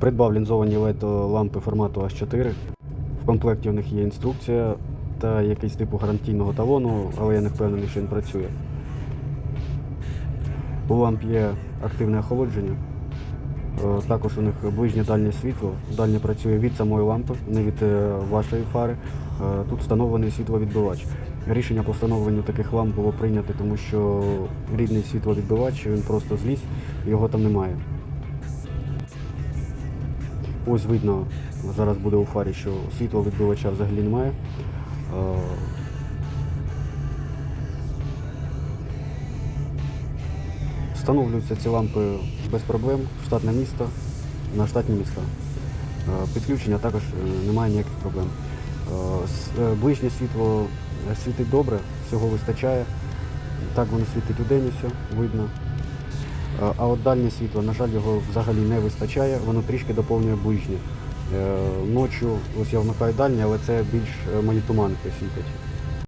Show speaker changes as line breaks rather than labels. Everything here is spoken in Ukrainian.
Придбав лінзовані LED лампи формату H4. В комплекті в них є інструкція та якийсь типу гарантійного талону, але я не впевнений, що він працює. У ламп є активне охолодження. Е, Також у них ближнє дальнє світло. Дальнє працює від самої лампи, не від е, вашої фари. Е, Тут встановлений світловідбивач. Рішення по встановленню таких ламп було прийнято, тому що рідний світловідбивач він просто зліз, його там немає. Ось видно, зараз буде у фарі, що світловідбивача взагалі немає. Е, Встановлюються ці лампи без проблем штатне місто, на штатні міста. Е, Підключення також е, немає ніяких проблем. Ближнє світло світить добре, всього вистачає. Так воно світить у день усе, видно. Е, А от дальнє світло, на жаль, його взагалі не вистачає, воно трішки доповнює ближнє. Е, Ночі ось я вмикаю дальнє, але це більш е, мої туманки світять.